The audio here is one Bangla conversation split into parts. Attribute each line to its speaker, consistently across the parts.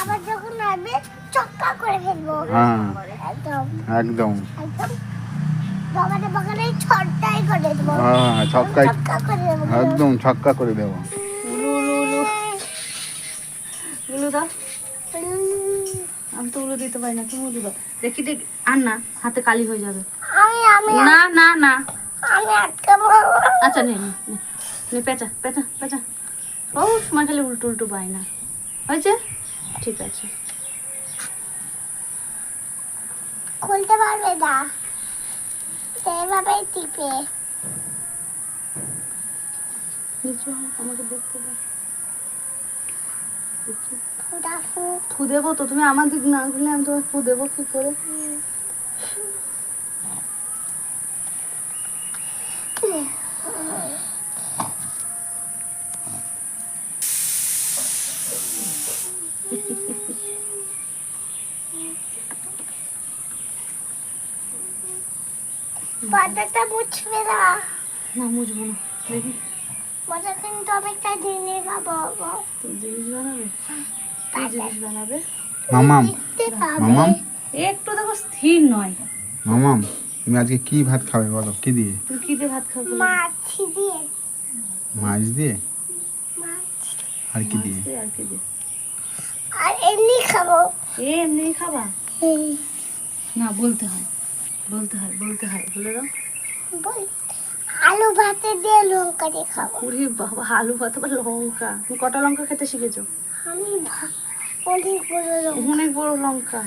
Speaker 1: আবার যখন আসবে চক্কা করে ফেলব।
Speaker 2: হ্যাঁ।
Speaker 1: একদম।
Speaker 2: একদম।
Speaker 1: একদম। বাবাটা বাগানে ছটটাই করে দেবো।
Speaker 2: হ্যাঁ ছক্কায়
Speaker 1: করে দেবো।
Speaker 2: একদম ছক্কা করে দেবো।
Speaker 3: উলু উলু উলু উলু দাও। আমি তো উলু দিতে পারি না তুমি উলু দাও। দেখি দেখ আর না হাতে কালি হয়ে যাবে।
Speaker 1: আমি আমি
Speaker 3: না না না।
Speaker 1: আমি আটকাবো
Speaker 3: আচ্ছা নে নে, পেঁচা পেঁচা পেঁচা। ও সময় খালি উল্টো উল্টো পাই না হয়েছে? ঠিক আছে।
Speaker 1: খুলতে পারবে না। এভাবেই টিপে।
Speaker 3: নিচু আমাকে দেখতে দাও।
Speaker 1: ফু
Speaker 3: দেবো তো তুমি আমার দিক না ঘুরলে আমি তোমাকে ফু দেবো কি করে?
Speaker 1: পাতাটা মুছবে না।
Speaker 3: না মুছবো না। দেখি।
Speaker 1: মজা কিন্তু আমি একটা দিনে খাব
Speaker 3: তুই জিনিস বানাবে? তুই জিনিস বানাবে?
Speaker 2: মামাম। মামাম।
Speaker 3: একটু দেখো স্থির নয়।
Speaker 2: মামাম তুমি আজকে কি ভাত খাবে বলো? কি দিয়ে?
Speaker 3: তুই কি দিয়ে ভাত খাব
Speaker 1: মাছ দিয়ে।
Speaker 2: মাছ দিয়ে? আর কি দিয়ে?
Speaker 3: আর কি দিয়ে?
Speaker 1: আর এমনি খাব।
Speaker 3: এ এমনি খাবা? না বলতে হয়। বলতে হয় বলতে হয় বলে দাও।
Speaker 1: বল। আলু ভাতে দিয়ে লঙ্কা দিয়ে খাব।
Speaker 3: ওরে বাবা আলু ভাত আবার লঙ্কা? তুমি কটা লঙ্কা খেতে শিখেছো?
Speaker 1: আমি অনেক বড় লঙ্কা।
Speaker 3: অনেক বড় লঙ্কা।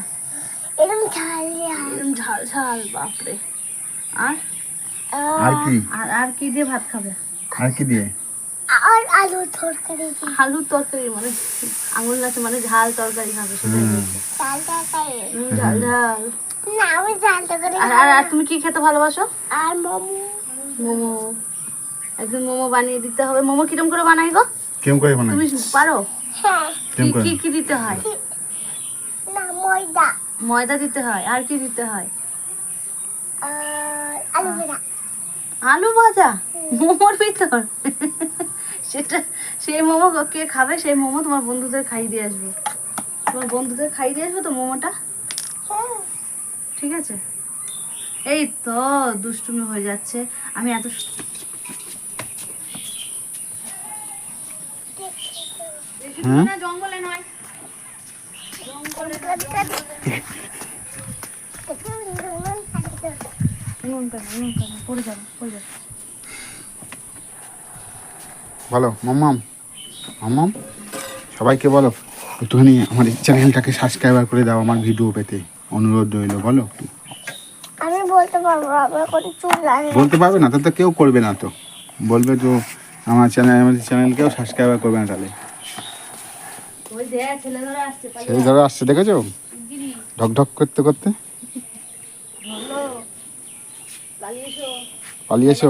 Speaker 1: এরকম ঝাল
Speaker 3: এরকম ঝাল ঝাল বাপরে। আর?
Speaker 2: আর কি?
Speaker 3: আর আর কি দিয়ে ভাত খাবে?
Speaker 2: আর কি দিয়ে?
Speaker 1: আর আলু তরকারি দিয়ে।
Speaker 3: আলুর তরকারি মানে আঙুল নাচে মানে ঝাল তরকারি খাবে সেটাই
Speaker 2: হুম।
Speaker 1: ঝাল তরকারি।
Speaker 3: ঝাল ঝাল।
Speaker 1: না আমি ঝাল তরকারি
Speaker 3: আর আর আর তুমি কি খেতে ভালোবাসো?
Speaker 1: আর মোমো।
Speaker 3: মোমো। একদিন মোমো বানিয়ে দিতে হবে। মোমো কিরম করে বানাই গো?
Speaker 2: কেমন করে বানাই?
Speaker 3: তুমি পারো?
Speaker 1: হ্যাঁ।
Speaker 3: কি কি কি দিতে হয়?
Speaker 1: না ময়দা।
Speaker 3: ময়দা দিতে হয়। আর কি দিতে হয়?
Speaker 1: আলু ভাজা।
Speaker 3: আলু ভাজা? মোমোর ভিতর? সেটা সেই মোমো কে খাবে? সেই মোমো তোমার বন্ধুদের খাইয়ে দিয়ে আসবে। তোমার বন্ধুদের খাইয়ে দিয়ে আসবে তো মোমোটা? ঠিক আছে? এই তো দুষ্টুমি হয়ে যাচ্ছে। আমি এত
Speaker 2: হ্যাঁ?
Speaker 3: জঙ্গলে নয়।
Speaker 2: বলো মামাম মামাম সবাইকে বলো একটুখানি আমার চ্যানেলটাকে সাবস্ক্রাইবার করে দাও আমার ভিডিও পেতে। অনুরোধ রইল বলো। একটু
Speaker 1: আমি বলতে পারব আমার কোনো চুল লাগে
Speaker 2: বলতে পারবে না তাহলে তো কেউ করবে না তো। বলবে তো আমার চ্যানেল আমার চ্যানেলকেও সাবস্ক্রাইবার করবে না তাহলে।
Speaker 3: ওই ছেলে ধরে আসছে
Speaker 2: সেই ধরো আসছে দেখেছ? ঢক ঢক করতে করতে। পালিয়েছো।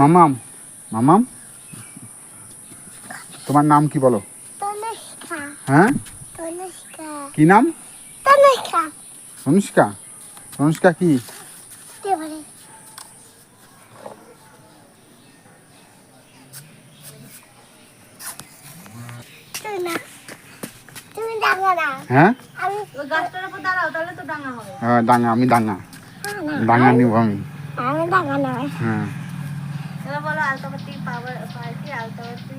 Speaker 2: মামাম মামাম? তোমার নাম কি বলো? হ্যাঁ? কি নাম?
Speaker 1: তনুষ্কা।
Speaker 2: অনুষ্কা অনুষ্কা কি?
Speaker 1: কে বলে তুমি না তুমি ডাঙা
Speaker 2: হ্যাঁ?
Speaker 1: আমি
Speaker 3: ওই গাছটার উপর দাঁড়াও তাহলে তো ডাঙা হবে।
Speaker 2: হ্যাঁ, আমি নিব আমি।
Speaker 1: আমি ডাঙা
Speaker 2: হ্যাঁ।
Speaker 3: বলো আলতাপাতি পাইছি আলতাপাতি?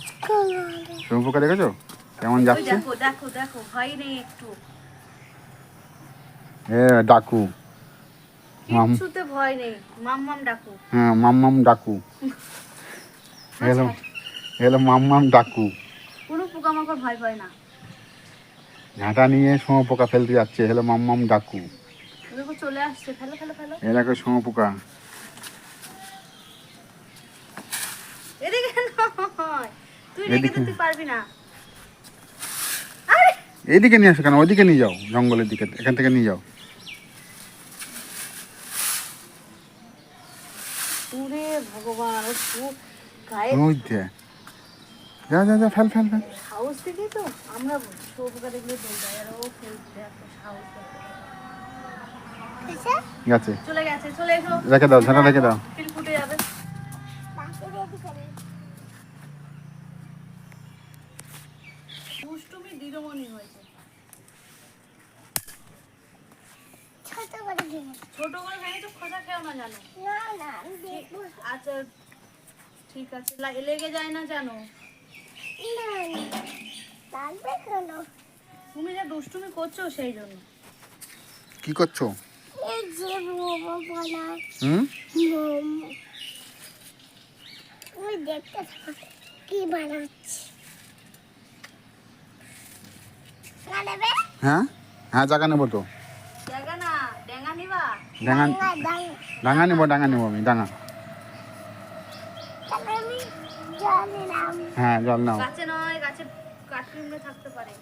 Speaker 3: কুমারে।
Speaker 2: পোকা দেখেছ? কেমন যাচ্ছে?
Speaker 3: দেখো দেখো দেখো ভয় নেই একটু।
Speaker 2: এ ডাকু। মাম
Speaker 3: ভয় নেই মাম্মাম ডাকু।
Speaker 2: হ্যাঁ মাম্মাম ডাকু। মাম্মাম ডাকু।
Speaker 3: কোনো পোকামাকড় ভয় পায় না।
Speaker 2: ঝাঁটা নিয়ে সোমা পোকা ফেলতে যাচ্ছে হলো মাম্মাম ডাকু।
Speaker 3: চলে আসছে ফেলো ফেলো ফেলো।
Speaker 2: এ সোমা পোকা
Speaker 3: তুই রেখে
Speaker 2: এদিকে
Speaker 3: দে, তুই পারবি না আরে
Speaker 2: এইদিকে নিয়ে আসো কেন? ওইদিকে নিয়ে যাও জঙ্গলের দিকে এখান থেকে নিয়ে যাও।
Speaker 3: ভগবান ও খুব গায়ে
Speaker 2: ওই যে। যা যা যা ফেল ফেল ফেল।
Speaker 3: সাহস দেখে তো? আমরা সৌপকা দেখলে বলতে আর ও ফেলতে দেখে।
Speaker 1: এসে?
Speaker 2: গেছে।
Speaker 3: চলে গেছে চলে এসো।
Speaker 2: রেখে দাও ঝাঁটা রেখে দাও।
Speaker 3: ফুটে যাবে
Speaker 1: বাকি রেডি করে
Speaker 3: দুষ্টুমি দিদমণি হয়েছে।
Speaker 1: ছোট করে দিন।
Speaker 3: ছোট করে ভেঙে তো খোঁজা খেও না জানো?
Speaker 1: না না আমি দেখব।
Speaker 3: আচ্ছা ঠিক আছে। লেগে যায় না জানো?
Speaker 1: না না লাগবে কেন?
Speaker 3: তুমি যে দুষ্টুমি করছ সেই জন্য।
Speaker 2: কি করছ?
Speaker 1: এই যে মোমো বলা
Speaker 2: হুম?
Speaker 1: মোমো। তুমি দেখতে কি বানাচ্ছি না নেবে
Speaker 2: হ্যাঁ? হ্যাঁ জায়গা নেব তো। ডাঙা
Speaker 1: ডাঙা ডাঙা
Speaker 2: নেব ডাঙা নেব আমি ডাঙা।
Speaker 1: জল
Speaker 2: হ্যাঁ জল নাও।
Speaker 3: গাছে নয় গাছে কাঠকুমড়ে থাকতে পারে।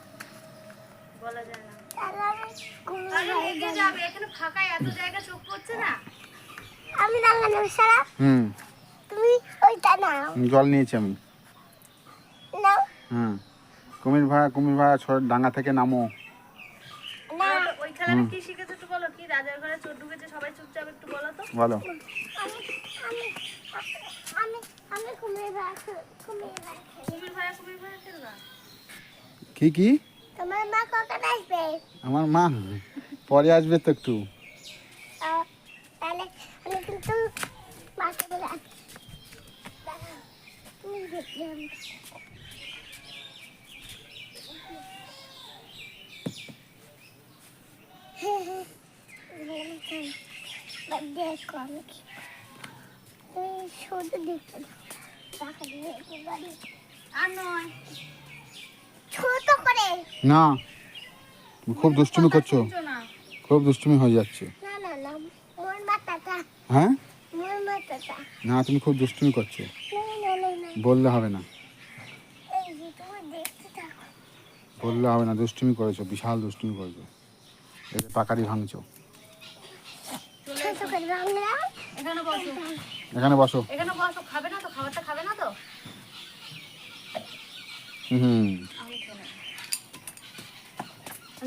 Speaker 3: বলা যায় না।
Speaker 1: জল-
Speaker 2: নিয়েছি আমি। হুম। কুমির ভাড়া কুমির ভাড়া ছোট ডাঙা থেকে নামো।
Speaker 1: না
Speaker 3: তো ওই খেলাটা একটু বলো? কি রাজার ঘরে চোর ঢুকেছে সবাই চুপচাপ একটু বলো তো?
Speaker 2: বলো।
Speaker 1: আমি আমি আমি আমি কুমির ভাই কুমির ভাই খেলি।
Speaker 3: কুমির ভাইয়া কুমির ভাইয়া খেলবা?
Speaker 2: কি কি?
Speaker 1: তোমার মা কখন আসবে?
Speaker 2: আমার মা পরে আসবে তো একটু।
Speaker 1: তাহলে আমি কিন্তু মাকে বলে আসছি। দাঁড়াও, তুমি দেখবে আমি। হ্যাঁ, হ্যাঁ, ভালো মতন। বা দেখো আমি কি শুধু দেখতে টাকা দিয়ে
Speaker 3: আর নয়
Speaker 1: ছোট করে
Speaker 2: না খুব দুষ্টুমি করছ খুব দুষ্টুমি হয়ে? যাচ্ছে হ্যাঁ না তুমি খুব দুষ্টুমি করছ। বললে হবে না। বললে হবে না দুষ্টুমি করেছ বিশাল দুষ্টুমি করেছ। এই পাকারি ভাঙছো।
Speaker 3: এখানে বসো।
Speaker 2: এখানে বসো।
Speaker 3: খাবে না তো? খাবারটা খাবে না তো?
Speaker 2: হুম।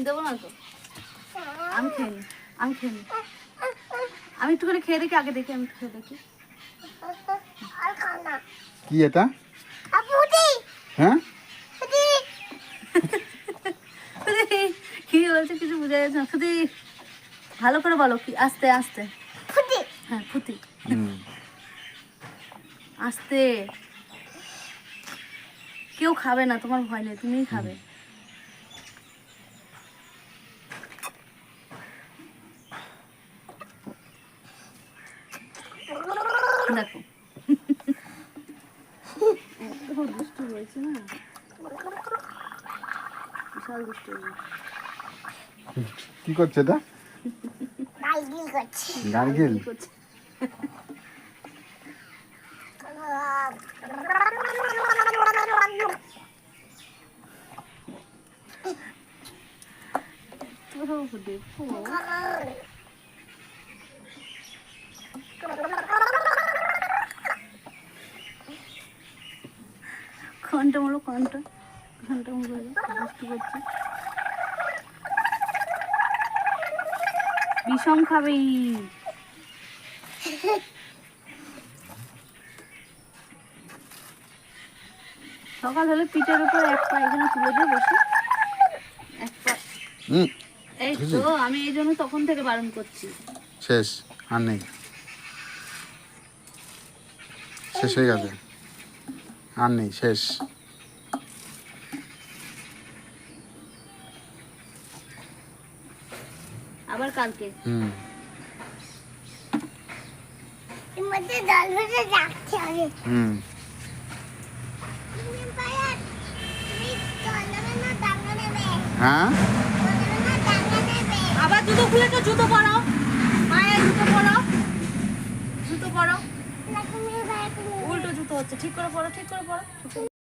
Speaker 3: দেবো না তো? আমি খেয়ে নিই আমি খেয়ে নিই আমি একটুখানি খেয়ে দেখি আগে দেখি আমি খেয়ে দেখি।
Speaker 1: আর
Speaker 2: কি এটা
Speaker 1: আপু দি
Speaker 2: হ্যাঁ
Speaker 1: দি
Speaker 3: কি ফুদি ভালো করে বলো কি আস্তে আস্তে।
Speaker 1: ফুটি
Speaker 3: হ্যাঁ ফুতি আস্তে। কেউ খাবে না তোমার ভয় নেই তুমিই খাবে। দেখো। দুষ্টু হয়েছে না? বিশাল দুষ্টু হয়েছে।
Speaker 2: কি করছে এটা
Speaker 1: গালগিল করছি
Speaker 2: গার্গিল
Speaker 3: কি করছে ও দেখো ঘণ্টা মুলো ঘণ্টা ঘণ্টা মুলো দুষ্টু করছে বিষম খাবে সকাল হলে পিঠের উপর এক পা এখানে তুলে দিয়ে বসে। এক পা। এই তো আমি এই জন্য তখন থেকে বারণ করছি।
Speaker 2: শেষ আর নেই। শেষ হয়ে গেছে। আর নেই শেষ।
Speaker 3: কালকে।
Speaker 2: হুম।
Speaker 1: এর মধ্যে রাখতে হবে
Speaker 2: হুম। হ্যাঁ?
Speaker 3: আবার জুতো খুলে তো জুতো পরাও। মায়ের জুতো পরাও। জুতো পরাও। উল্টো জুতো হচ্ছে। ঠিক করে পরো ঠিক করে পরো।